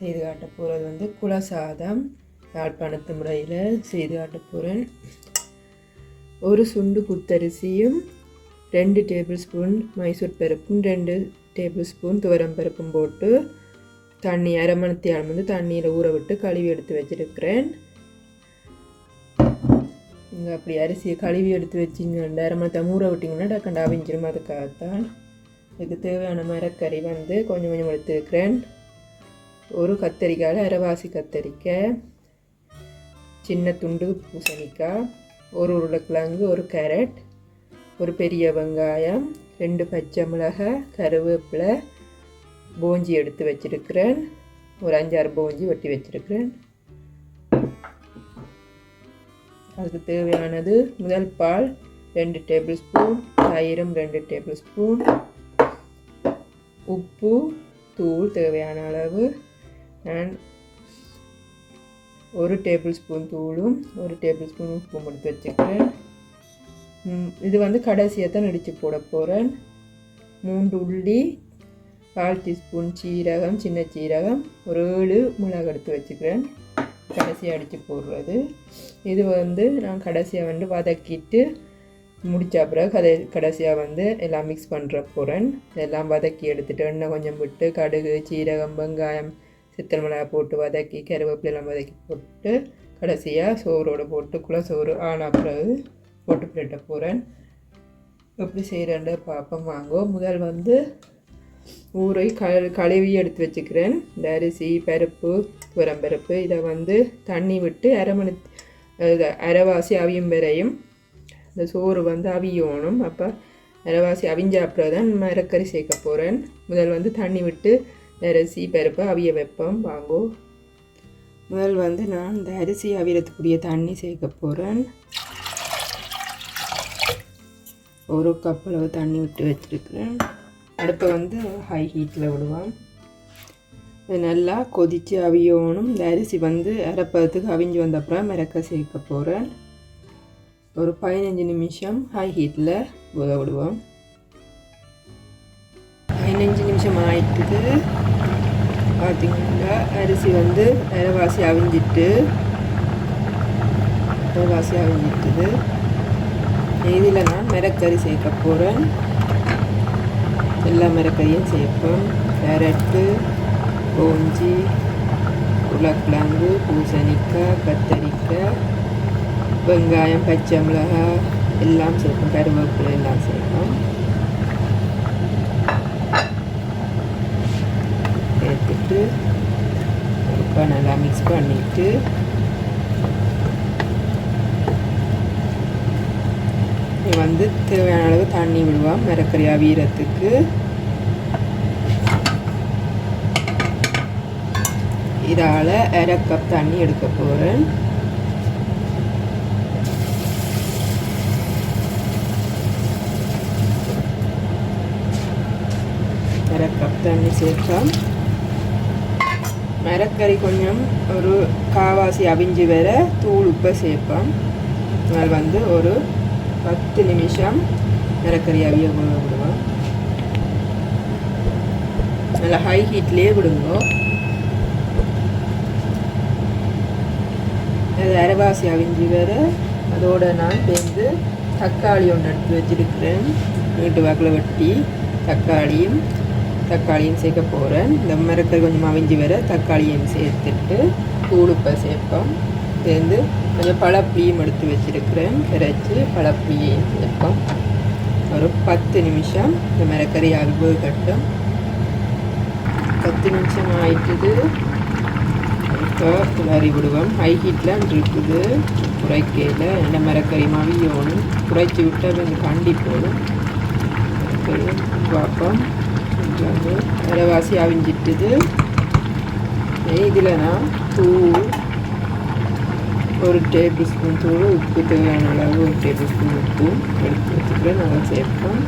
செய்து காட்ட போகிறது வந்து குலசாதம் யாழ்ப்பாணத்து முறையில் செய்து காட்ட போகிறேன் ஒரு சுண்டு குத்தரிசியும் ரெண்டு டேபிள் ஸ்பூன் மைசூர் பருப்பும் ரெண்டு டேபிள் ஸ்பூன் துவரம் பருப்பும் போட்டு தண்ணி அரை மணித்தியால் வந்து தண்ணியில் ஊற விட்டு கழுவி எடுத்து வச்சுருக்கிறேன். நீங்கள் அப்படி அரிசியை கழுவி எடுத்து வச்சிங்க அரை ஊற விட்டிங்கன்னா டக்கண்டா அவிஞ்சிரும். அதுக்காகத்தான் இதுக்கு தேவையான மரக்கறி வந்து கொஞ்சம் கொஞ்சம் எடுத்துருக்கிறேன் ஒரு கத்தரிக்காயில் அரைவாசி கத்தரிக்காய் சின்ன துண்டு பூசணிக்காய் ஒரு உருளைக்கிழங்கு ஒரு கேரட் ஒரு பெரிய வெங்காயம் ரெண்டு பச்சை மிளகாய் கருவேப்பிலை போஞ்சி எடுத்து வச்சுருக்கிறேன். ஒரு அஞ்சாறு போஞ்சி வெட்டி வச்சிருக்கிறேன். அதுக்கு தேவையானது முதல் பால் ரெண்டு டேபிள் ஸ்பூன் தயிரும் ரெண்டு டேபிள் ஸ்பூன் உப்பு தூள் தேவையான அளவு. நான் ஒரு டேபிள் ஸ்பூன் தூளும் ஒரு டேபிள் ஸ்பூன் உப்பும் எடுத்து வச்சுக்கிறேன். இது வந்து கடைசியாக தான் அடித்து போட போகிறேன் மூன்று உள்ளி கால் டீஸ்பூன் சீரகம் சின்ன சீரகம் ஒரு ஏழு மிளகு எடுத்து வச்சுக்கிறேன். கடைசியாக அடித்து போடுறது. இது வந்து நான் கடைசியாக வந்து வதக்கிட்டு முடித்த பிறகு அதை கடைசியாக வந்து எல்லாம் மிக்ஸ் பண்ணுற போகிறேன் எல்லாம் வதக்கி எடுத்துகிட்டு எண்ணெய் கொஞ்சம் விட்டு கடுகு சீரகம் வெங்காயம் சித்தல் மிளகாய் போட்டு வதக்கி கருவேப்பிலாம் வதக்கி போட்டு கடைசியாக சோறோடு போட்டு குலசோறு சோறு பிறகு போட்டு பிரிட்ட போகிறேன் எப்படி செய்கிறேன்ட்டு பார்ப்போம் வாங்கோ. முதல் வந்து ஊரை க கழுவி எடுத்து வச்சுக்கிறேன். இந்த அரிசி பருப்பு துவரம்பருப்பு இதை வந்து தண்ணி விட்டு அரை மணி அரைவாசி அவியும் வரையும் இந்த சோறு வந்து அவியணும். அப்போ அரைவாசி அவிஞ்ச அப்புறம் தான் மரக்கறி சேர்க்க போகிறேன் முதல் வந்து தண்ணி விட்டு அரிசி பருப்பு அவிய வைப்போம் வாங்கோ. முதல் வந்து நான் இந்த அரிசி அவியறதுக்குரிய தண்ணி சேர்க்க போகிறேன் ஒரு கப் அளவு தண்ணி விட்டு வச்சுருக்கிறேன். அடுப்பை வந்து ஹை ஹீட்டில் விடுவோம். இது நல்லா கொதித்து அவியணும். இந்த அரிசி வந்து அரைப்பதத்துக்கு அவிஞ்சு வந்தப்புறம் மிரக்க சேர்க்க போகிறேன் ஒரு பதினஞ்சு நிமிஷம் ஹை ஹீட்டில் வேக விடுவோம். பதினஞ்சு நிமிஷம் ஆயிட்டுது. பார்த்திங்கன்னா அரிசி வந்து அரைவாசி அவிஞ்சிட்டு அரைவாசி அவிஞ்சிட்டுது. இதில் நான் மிரக்கறி சேர்க்க போகிறேன் எல்லா மிரக்கறியும் சேர்ப்பேன். கேரட்டு கோஞ்சி உருளைக்கிழங்கு பூசணிக்காய் கத்தரிக்காய் வெங்காயம் பச்சை மிளகாய் எல்லாம் சேர்ப்போம் கருவேப்பிலை எல்லாம் சேர்ப்போம் போட்டு நல்லா மிக்ஸ் பண்ணிவிட்டு வந்து தேவையான அளவு தண்ணி விடுவான் மரக்கறி அவியறதுக்கு இதால் அரை கப் தண்ணி எடுக்க போகிறேன் அரை கப் தண்ணி சேர்த்தா மரக்கறி கொஞ்சம் ஒரு காவாசி அவிஞ்சு வர தூள் உப்பை சேர்ப்போம் அதனால் வந்து ஒரு பத்து நிமிஷம் மரக்கறி அவிய விடுவோம் நல்லா ஹை ஹீட்லேயே விடுங்க அது அரைவாசி அவிஞ்சு வர அதோடு நான் சேர்ந்து தக்காளி ஒன்று எடுத்து வச்சுருக்கிறேன் வீட்டு வாக்கில் வெட்டி தக்காளியும் தக்காளியும் சேர்க்க போகிறேன் இந்த மரக்கறி கொஞ்சம் அவிஞ்சி வர தக்காளியும் சேர்த்துட்டு தூளுப்பை சேர்ப்போம். சேர்ந்து கொஞ்சம் பழப்புளியும் எடுத்து வச்சுருக்கிறேன். கரைச்சி பழப்புளியையும் சேர்ப்போம். ஒரு பத்து நிமிஷம் இந்த மரக்கறி அல்வு கட்டும் பத்து நிமிஷம் ஆயிட்டுது. இப்போ கிளறி விடுவோம். ஹை ஹீட்டில் இருக்குது குறைக்கையில் இந்த மரக்கறி மவியோணும். குறைச்சி விட்டால் கொஞ்சம் கண்டி போடும். பார்ப்போம். வந்து விலைவாசி அவிஞ்சிட்டுது இதில் நான் தூள் ஒரு டேபிள் ஸ்பூன் தூள் உப்பு தேவையான அளவு ஒரு டேபிள் ஸ்பூன் உப்பு. எடுத்து வச்சுக்கிறேன். நல்லா சேர்ப்போம்.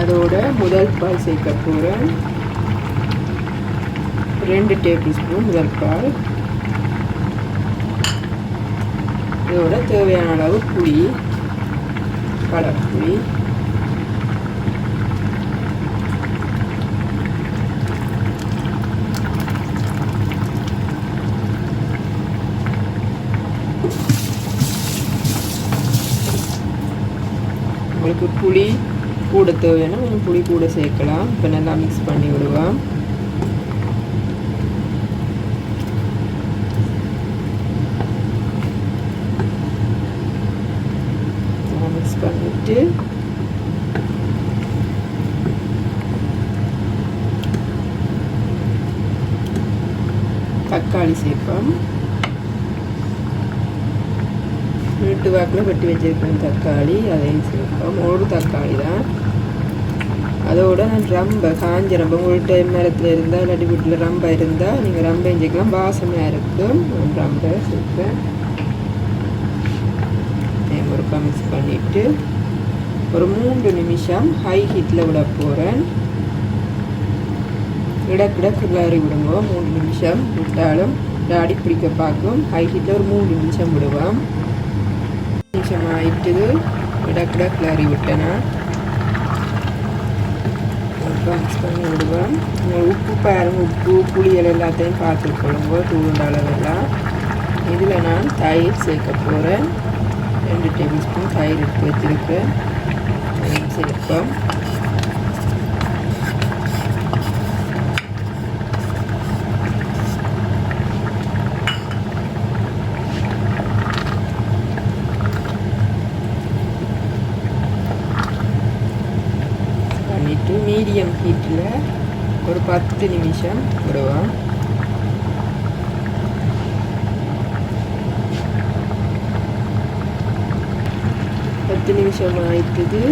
அதோட முதல் பால் சேர்க்க போகிறேன் ரெண்டு டேபிள் ஸ்பூன் முதல் பால். இதோட தேவையான அளவு புளி கடப்புளி உங்களுக்கு புளி கூட தேவையான கொஞ்சம் புளி கூட சேர்க்கலாம். இப்போ நல்லா மிக்ஸ் பண்ணி விடுவோம். மிக்ஸ் பண்ணிட்டு தக்காளி சேர்ப்போம். வெட்டு வாக்கில் வெட்டி வச்சுருக்கேன். தக்காளி அதையும் சேர்ப்போம். ஒரு தக்காளி தான். அதோட நான் ரம்பை காஞ்ச ரம்ப உங்கள்கிட்ட மரத்தில் இருந்தால் இல்லாட்டி வீட்டில் ரம்பை இருந்தால் நீங்கள் ரம்ப செஞ்சுக்கலாம் வாசனையாக இருக்கும் ரம்பை சேர்ப்பேன். ஒரு மிக்ஸ் பண்ணிவிட்டு ஒரு மூன்று நிமிஷம் ஹை ஹீட்டில் விட போகிறேன் இடக்கிட கிளறி விடுங்க. மூணு நிமிஷம் விட்டாலும் அடி பிடிக்க பார்க்கும். ஹை ஹீட்டில் ஒரு மூணு நிமிஷம் விடுவோம். நிமிஷம் ஆயிட்டுது இடக்கிட கிளறி விட்டேன் விடுவேன் உப்பு பாருங்கள் உப்பு புளியல் எல்லாத்தையும் பார்த்துக்கொள்ளுங்க தூண்ட அளவெல்லாம் இதில் நான் தயிர் சேர்க்க போகிறேன் ரெண்டு டேபிள் ஸ்பூன் தயிர் எடுத்து வச்சுருக்கேன் சேர்ப்போம் பண்ணிவிட்டு மீடியம் ஹீட்டில் ஒரு பத்து நிமிஷம் விடுவோம். பத்து நிமிஷம் ஆயிட்டுது.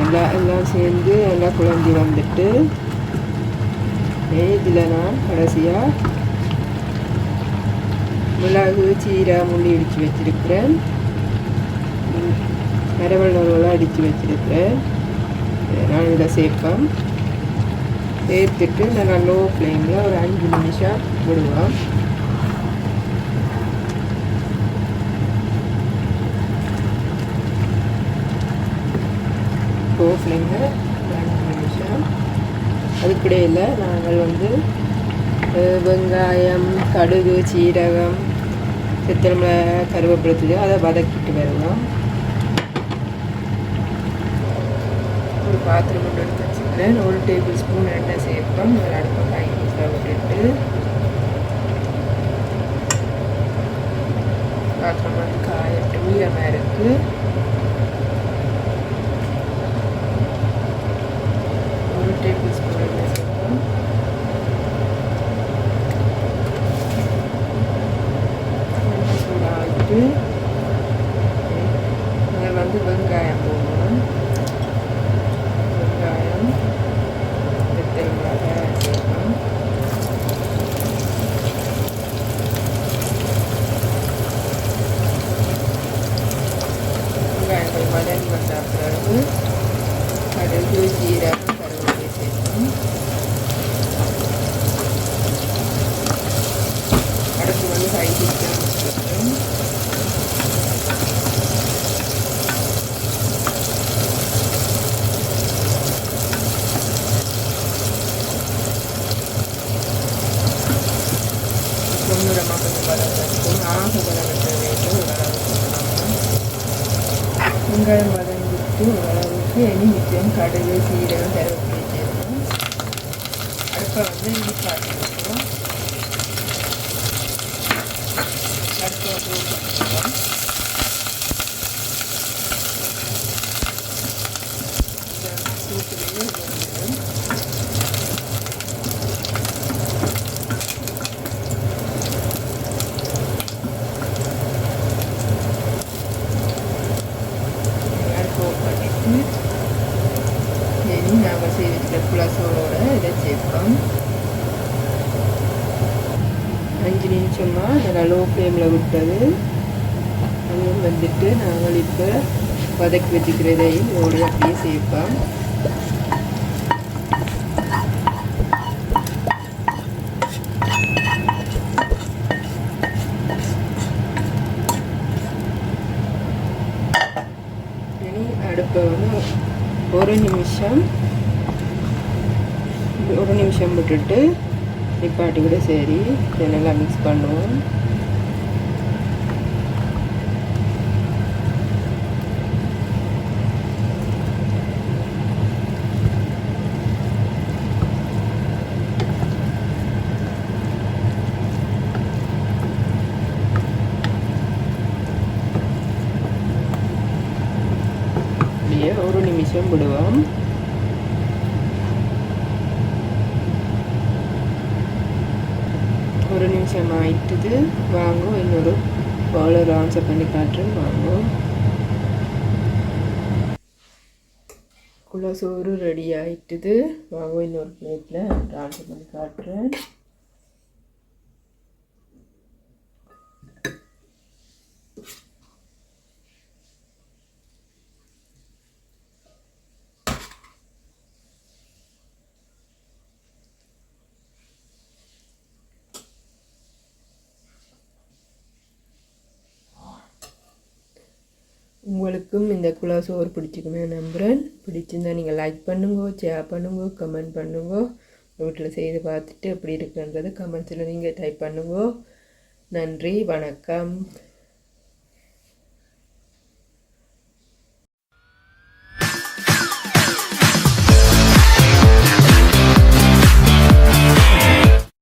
எல்லாம் எல்லாம் சேர்ந்து எல்லாம் குழந்தை வந்துட்டு இதில் நான் கடைசியாக மிளகு சீரா முள்ளி இடித்து வச்சுருக்கிறேன். மரவள் நூறுலாம் அடித்து வச்சுருக்கிறேன். நான் இதில் சேர்ப்பேன் சேர்த்துட்டு நல்லா லோ ஃப்ளேமில் ஒரு அஞ்சு நிமிஷம் விடுவோம். லோ ஃப்ளேமில் அஞ்சு நிமிஷம். அதுக்கிடையில் நாங்கள் வந்து வெங்காயம் கடுகு சீரகம் சித்திரமிள கருவேப்பிலை அதை வதக்கிட்டு வருவோம். பாத்திரம் கொண்டு எடுத்து வச்சுக்கிறேன் ஒரு டேபிள் ஸ்பூன் எண்ணெய் சேர்ப்போம் இதில் அடுப்பை காய் விட்டுட்டு பாத்திரம் வந்து காயட்டு ஈரமாக இருக்குது ஒரு டேபிள் ஸ்பூன் எண்ணெய் சேர்ப்போம் சூடாகிட்டு இதில் வந்து வெங்காயம் போடணும் வெங்காயம் வெத்தலை சேர்க்கணும் வெங்காயங்கள் வதங்கி வந்த பிறகு கடுகு ஜீரகம் கருவேப்பிலை சேர்க்கணும் அடுப்பு வந்து ஹை ஹீட்டில் வச்சுருக்கோம் பொன்னிறமாக கொஞ்சம் வதங்கட்டும் ஆக வதங்கிட்ட வேண்டும் ஓரளவுக்கு வெங்காயம் வதங்கிட்டு ஓரளவுக்கு இனி மிச்சம் கடுகு சீரகம் கருவேப்பிலை சேர்க்கணும் அடுப்பை வந்து நிப்பாட்டி வைக்கிறோம் அடுப்பை வந்து பண்ணிக்கிறோம் சூட்டுலேயே வெந்துடும் அடுப்பு பண்ணிட்டு இனி நாங்கள் செய்த புளசோட இதை சேர்ப்போம் அஞ்சு நிமிஷமாக நல்லா லோ ஃப்ளேமில் விட்டது அதுவும் வந்துட்டு நாங்கள் இப்போ வதக்கி வச்சுக்கிறதையும் ஓடி அப்படியே சேர்ப்போம். இனி அடுப்பை வந்து ஒரு நிமிஷம் ஒரு நிமிஷம் விட்டுட்டு நிப்பாட்டி கூட சரி. இதெல்லாம் மிக்ஸ் பண்ணுவோம். நிமிஷம் விடுவோம். ஒரு நிமிஷம் ஆயிட்டுது. வாங்கும் இன்னொரு பவுலர் ஆன்சர் பண்ணி காட்டுறேன். வாங்கும் குள்ள சோறு ரெடி ஆயிட்டுது. வாங்கும் இன்னொரு பிளேட்டில் ஆன்சர் பண்ணி காட்டுறேன். உங்களுக்கும் இந்த குலா சோறு பிடிச்சிக்குமே நம்புகிறேன் பிடிச்சிருந்தா நீங்கள் லைக் பண்ணுங்க ஷேர் பண்ணுங்க கமெண்ட் பண்ணுங்க. வீட்டில் செய்து பார்த்துட்டு எப்படி இருக்குன்றது கமெண்ட்ஸில் நீங்கள் டைப் பண்ணுங்க. நன்றி வணக்கம்.